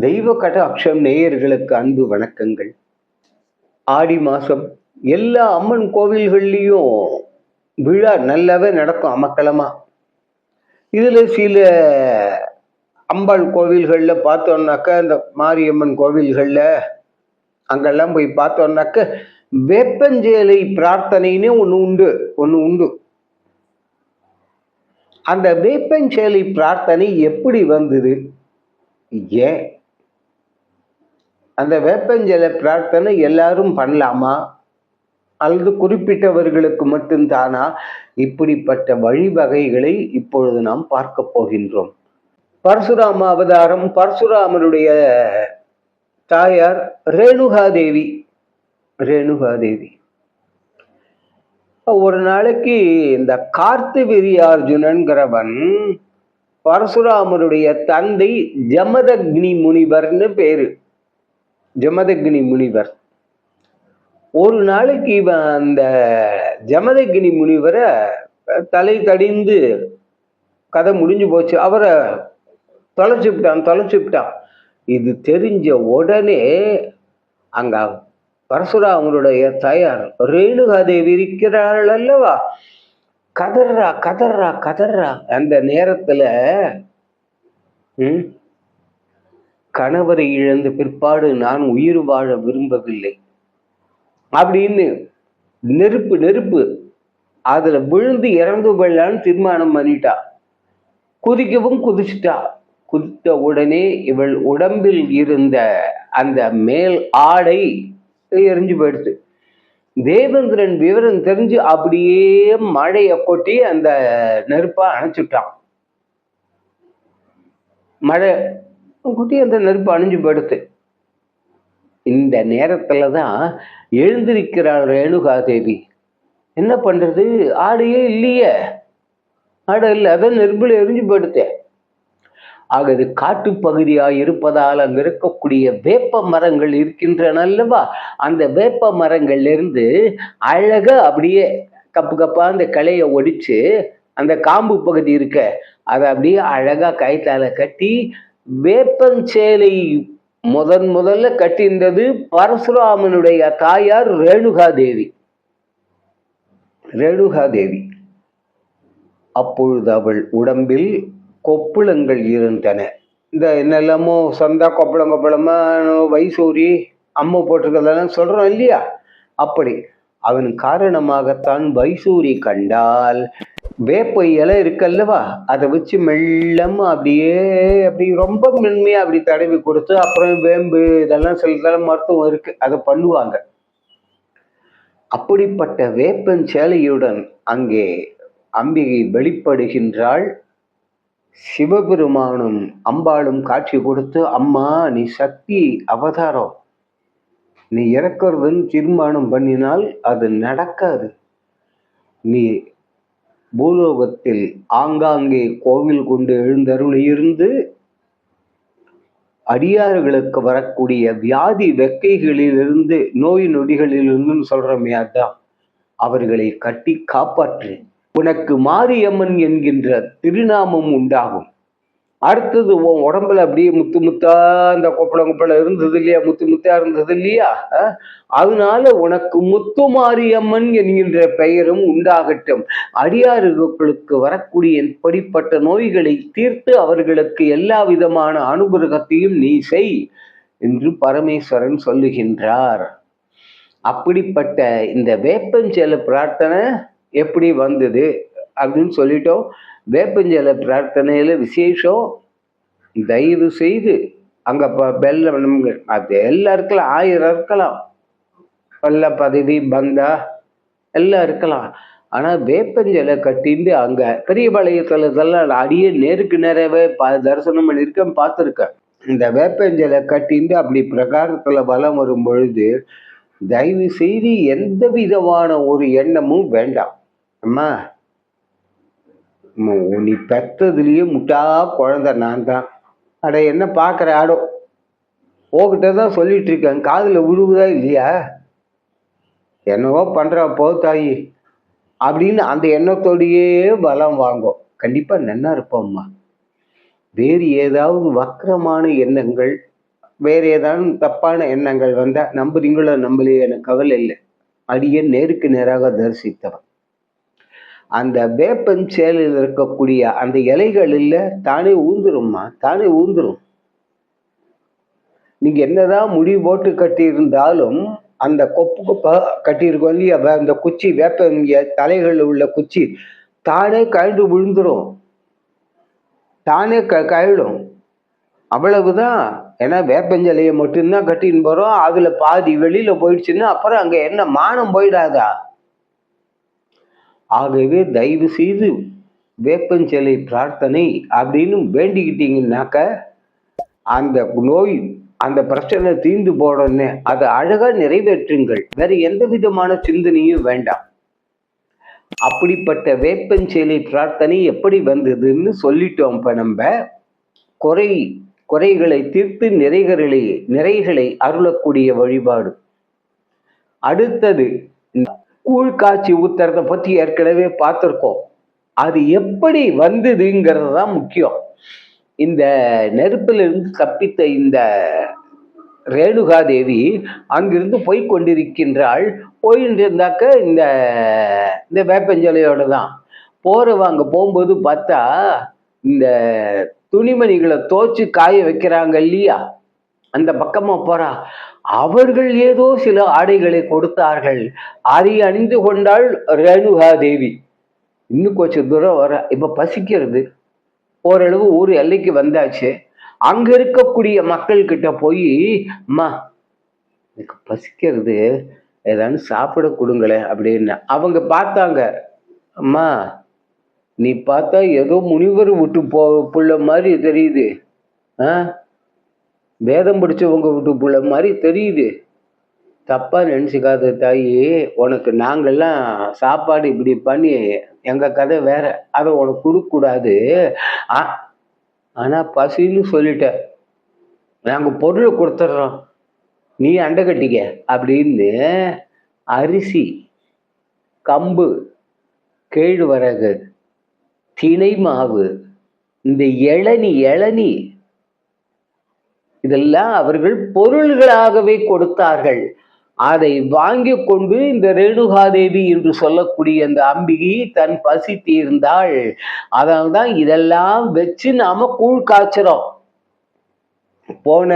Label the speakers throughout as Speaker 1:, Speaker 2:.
Speaker 1: தெய்வ கடாட்சம் நேயர்களுக்கு அன்பு வணக்கங்கள். ஆடி மாதம் எல்லா அம்மன் கோவில்கள்லேயும் விழா நல்லாவே நடக்கும் அமக்களமா இதில் சில அம்பாள் கோவில்களில் பார்த்தோம்னாக்கா இந்த மாரியம்மன் கோவில்களில் அங்கெல்லாம் போய் பார்த்தோம்னாக்க வேப்பஞ்சேலை பிரார்த்தனைன்னு ஒன்று உண்டு ஒன்று உண்டு. அந்த வேப்பஞ்சேலை பிரார்த்தனை எப்படி வந்தது? ஏன்? அந்த வேப்பஞ்சலை பிரார்த்தனை எல்லாரும் பண்ணலாமா? அல்லது குறிப்பிட்டவர்களுக்கு மட்டும்தானா? இப்படிப்பட்ட வழிவகைகளை இப்பொழுது நாம் பார்க்க போகின்றோம். பரசுராம அவதாரம் பரசுராமனுடைய தாயார் ரேணுகாதேவி. ரேணுகாதேவி. ஒரு நாளைக்கு இந்த கார்த்திவிரியார்ஜுனன்கிறவன் பரசுராமனுடைய தந்தை ஜமதக்னி முனிவர்னு பேரு. ஜமதக்னி முனிவர். ஒரு நாளைக்கு இவன் அந்த ஜமதக்னி முனிவரை தலை தடிந்து கதை முடிஞ்சு போச்சு. அவரை தொலைச்சுப்பிட்டான் தொலைச்சுவிட்டான் இது தெரிஞ்ச உடனே அங்க பரசுராமனுடைய தாயார் ரேணுகாதேவி இருக்கிறாள் அல்லவா? கதர்றா கதர்றா கதர்றா அந்த நேரத்துல ம், கணவரை இழந்த பிற்பாடு நான் உயிர் வாழ விரும்பவில்லை. அப்படின்னு நெருப்பு நெருப்பு. அதுல விழுந்து இறந்து விடலான்னு தீர்மானம் பண்ணிட்டா. குதிக்கவும் குதிச்சிட்டா. குதித்த உடனே இவள் உடம்பில் இருந்த அந்த மேல் ஆடை எரிஞ்சு போயிடுச்சு. தேவேந்திரன் விவரம் தெரிஞ்சு அப்படியே மழையை கொட்டி அந்த நெருப்பை அணைச்சுட்டான். மழை குட்டி அந்த நெருப்பு அணிஞ்சு படுத்து. இந்த நேரத்துல தான் எழுந்திருக்கிறாள் ரேணுகா தேவி என்ன பண்றது? ஆடையே இல்லையே. ஆடை இல்லை அதான் நெருப்புல எரிஞ்சு போயிடுத்தேன் ஆக இது காட்டு காட்டுப்பகுதியாக இருப்பதால் அங்க இருக்கக்கூடிய வேப்ப மரங்கள் இருக்கின்றன அல்லவா? அந்த வேப்ப மரங்கள்ல இருந்து அழகா அப்படியே கப்பு கப்பா அந்த கலையை ஒடிச்சு அந்த காம்பு பகுதி இருக்க அதை அப்படியே அழகா கயிற்றால கட்டி வேப்பஞ்சேலை முதன் முதல்ல கட்டின்றது பரசுராமனுடைய தாயார் ரேணுகா தேவி ரேணுகா தேவி அப்பொழுது அவள் உடம்பில் கொப்புளங்கள் இருந்தன. இந்த என்னெல்லாமோ சந்தா கொப்பளம் கொப்பளமா வைசூரி அம்மை போட்டிருக்கிறதெல்லாம் சொல்றோம் இல்லையா? அப்படி. அவன் காரணமாகத்தான் வைசூரி கண்டால் வேப்ப இலை இருக்கல்லவா? அதை வச்சு மெல்லமா அப்படியே அப்படி ரொம்ப மென்மையா அப்படி தடவி கொடுத்து அப்புறம் வேம்பு இதெல்லாம் சிலதெல்லாம் மருத்துவம் இருக்கு அதை பண்ணுவாங்க. அப்படிப்பட்ட வேப்பன் சேலையுடன் அங்கே அம்பிகை வெளிப்படுகின்றாள். சிவபெருமானும் அம்பாளும் காட்சி கொடுத்து அம்மா நீ சக்தி அவதாரம். நீ இறக்குறதுன்னு தீர்மானம் பண்ணினால் அது நடக்காது. நீ பூலோகத்தில் ஆங்காங்கே கோவில் கொண்டு எழுந்தருளியிருந்து அடியார்களுக்கு வரக்கூடிய வியாதி வெக்கைகளிலிருந்து நோய் நொடிகளிலிருந்து சொல்றோமே அதான். அவர்களை கட்டி காப்பாற்று. உனக்கு மாரியம்மன் என்கின்ற திருநாமம் உண்டாகும். அடுத்தது உன் உடம்புல அப்படியே முத்து முத்தா அந்த கொப்பளம் கொப்பளம் இருந்தது இல்லையா? முத்து முத்தா இருந்தது இல்லையா? அதனால உனக்கு முத்து மாரியம்மன் என்கின்ற பெயரும் உண்டாகட்டும். அடியார்களுக்கு வரக்கூடிய படிப்பட்ட நோய்களை தீர்த்து அவர்களுக்கு எல்லா விதமான அனுகிரகத்தையும் நீ செய் என்று பரமேஸ்வரன் சொல்லுகின்றார். அப்படிப்பட்ட இந்த வேப்பஞ்செல பிரார்த்தனை எப்படி வந்தது அப்படின்னு சொல்லிட்டோம். வேப்பஞ்சல பிரார்த்தனையில் விசேஷம் தயவு செய்து அங்கே ப- வெள்ளம் அது எல்லாம் இருக்கலாம் ஆயிரம் இருக்கலாம். பல்ல பதவி பந்தா எல்லாம் இருக்கலாம். ஆனால் வேப்பஞ்சலை கட்டிந்து அங்கே பெரிய பாளையத்தில் இதெல்லாம் அடியே நேருக்கு நேரவே ப தரிசனம் பண்ணியிருக்கேன் பார்த்துருக்கேன். இந்த வேப்பஞ்சலை கட்டிந்து அப்படி பிரகாரத்தில் வலம் வரும் பொழுது தயவு செய்து எந்த விதமான ஒரு எண்ணமும் வேண்டாம். அம்மா, நீ பெத்ததுலேயே முட்டா குழந்தை நான் தான். அட என்ன பார்க்குற ஆடோ? ஓகிட்ட தான் சொல்லிட்டு இருக்கேன். காதில் விழுவுதா இல்லையா? என்னவோ பண்ணுற போ தாயி அப்படின்னு அந்த எண்ணத்தோடையே பலம் வாங்கும் கண்டிப்பாக நன்னா இருப்போம்மா. வேறு ஏதாவது வக்கரமான எண்ணங்கள் வேறு ஏதாவது தப்பான எண்ணங்கள் வந்தால் நம்புறீங்களோ நம்பலையோ எனக்கு கவலை இல்லை. அடியே நேருக்கு நேராக தரிசித்தவன். அந்த வேப்பன் செயலில் இருக்கக்கூடிய அந்த இலைகளில் தானே ஊந்துரும்மா? தானே ஊந்துரும். நீங்கள் என்னதான் முடி போட்டு கட்டியிருந்தாலும் அந்த கொப்பு கொப்பாக கட்டியிருக்கோம் இல்லையா? அந்த குச்சி வேப்ப தலைகளில் உள்ள குச்சி தானே கழண்டு விழுந்துடும் தானே க கழடும். அவ்வளவுதான். ஏன்னா வேப்பஞ்சலையை மட்டும்தான் கட்டின்னு போகிறோம் அதில் பாதி வெளியில் போயிடுச்சுன்னா அப்புறம் அங்கே என்ன? மானம் போயிடாதா? ஆகவே தயவு செய்து வேப்பஞ்சலை பிரார்த்தனை அப்படின்னு வேண்டிக்கிட்டீங்கன்னாக்க அந்த நோய் அந்த பிரச்சனை தீர்ந்து போடனே அதை அழகா நிறைவேற்றுங்கள். வேற எந்த விதமான சிந்தனையும் வேண்டாம். அப்படிப்பட்ட வேப்பஞ்சேலை பிரார்த்தனை எப்படி வந்ததுன்னு சொல்லிட்டோம் இப்ப நம்ம. குறை குறைகளை தீர்த்து நிறைகளை நிறைகளை அருளக்கூடிய வழிபாடு. அடுத்தது இந்த கூழ் காய்ச்சி ஊத்துறத பத்தி ஏற்கனவே பார்த்துருக்கோம். அது எப்படி வந்ததுங்கிறது தான் முக்கியம். இந்த நெருப்பிலிருந்து தப்பித்த இந்த ரேணுகா தேவி அங்கிருந்து போய் கொண்டிருக்கின்றாள். போயிட்டு இருந்தாக்க இந்த இந்த வேப்பஞ்சலையோட தான். போறவங்க போகும்போது பார்த்தா இந்த துணிமணிகளை தோச்சு காய வைக்கிறாங்க இல்லையா? அந்த பக்கமா போறா. அவர்கள் ஏதோ சில ஆடைகளை கொடுத்தார்கள். அதை அணிந்து கொண்டாள் ரேணுகா தேவி இன்னும் கொஞ்சம் தூரம் வர இப்ப பசிக்கிறது. ஓரளவு ஊர் எல்லைக்கு வந்தாச்சு. அங்க இருக்கக்கூடிய மக்கள் கிட்ட போய் அம்மா எனக்கு பசிக்கிறது. ஏதாவது சாப்பிட கொடுங்களேன் அப்படின்னு அவங்க பார்த்தாங்க. அம்மா நீ பார்த்தா ஏதோ முனிவர் விட்டு போ புள்ள மாதிரி தெரியுது. ஆ வேதம் படித்தவங்க வீட்டு பிள்ளை மாதிரி தெரியுது. தப்பாக நினச்சிக்காத தாயி உனக்கு நாங்கெல்லாம் சாப்பாடு இப்படி பண்ணி எங்கள் கதை வேற. அதை உனக்கு கொடுக்கக்கூடாது. ஆ ஆனால் பசின்னு சொல்லிட்ட. நாங்கள் பொருளை கொடுத்துட்றோம். நீ அண்டை கட்டிக்க அப்படின்னு அரிசி கம்பு கேழ்வரகு திணை மாவு இந்த இளநி இளநி இதெல்லாம் அவர்கள் பொருள்களாகவே கொடுத்தார்கள். அதை வாங்கி கொண்டு இந்த ரேணுகாதேவி என்று சொல்லக்கூடிய அந்த அம்பிகை தன் பசி தீர்ந்தாள். அதனால்தான் இதெல்லாம் வச்சு நாம கூழ் காய்ச்சறோம். போன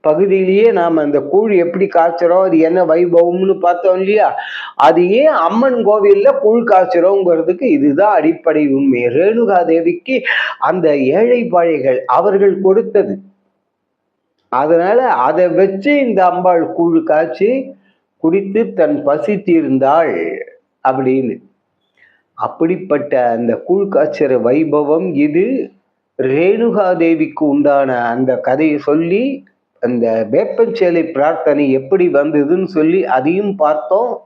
Speaker 1: பகுதியிலேயே நாம் அந்த கூழ் எப்படி காய்ச்சறோம் அது என்ன வைபவம்னு பார்த்தோம் இல்லையா? அது ஏன் அம்மன் கோவிலில் கூழ் காய்ச்சறோங்கிறதுக்கு இதுதான் அடிப்படை உண்மை. ரேணுகா தேவிக்கு அந்த ஏழை பாழைகள் அவர்கள் கொடுத்தது. அதனால் அதை வச்சு இந்த அம்பாள் கூழ் காய்ச்சி குடித்து தன் பசி தீர்ந்தாள் அப்படின்னு. அப்படிப்பட்ட அந்த கூழ் காய்ச்சற வைபவம் இது. ரேணுகா தேவிக்கு உண்டான அந்த கதையை சொல்லி அந்த வேப்பஞ்சேலை பிரார்த்தனை எப்படி வந்ததுன்னு சொல்லி அதையும் பார்த்தோம்.